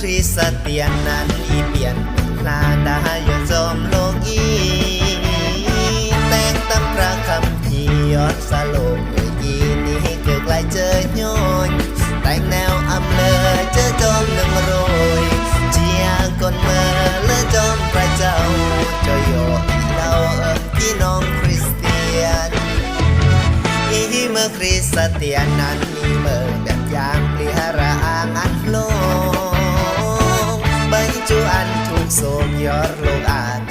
คริสเตียนนั้นอีเปลี่ยนลาดาโยนจอมโลกอีแต่งตำพระคำพีย้อนสโลกอีนี้เกิดไกลเจอโยนแต่งแนวอำเลอเจอจอมหนึ่งโรยเจียกนเมื่อเละจอมพระเจ้าจ้าโยเราเอิพี่น้องคริสเตียนอีเมื่อคริสเตียนนั้นมี viszonyarlod át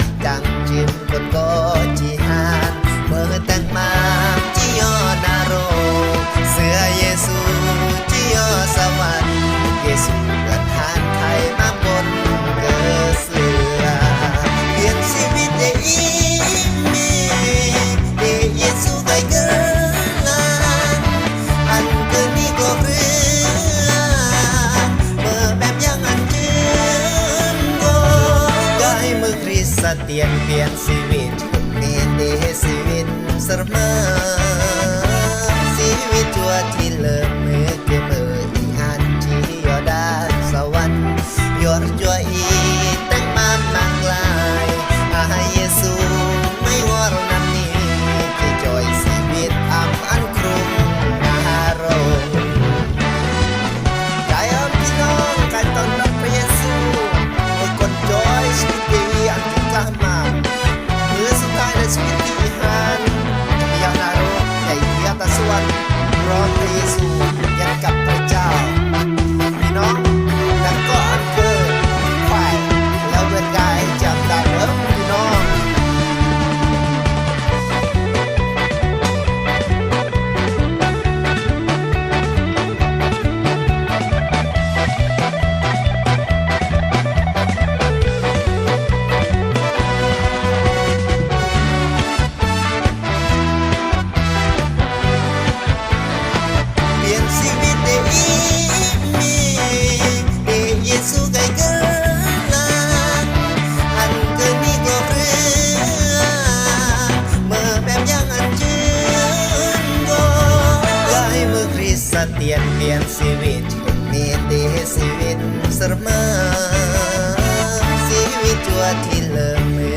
สเตียนเปลี่ยนชีวิตเนียนดีชีวิตสรมาชีวิตตัวที่เลิศ เตียนเปลี่ยนชีวิตคนมีดีชีวิตเสมอชีวิตจัวที่เลิก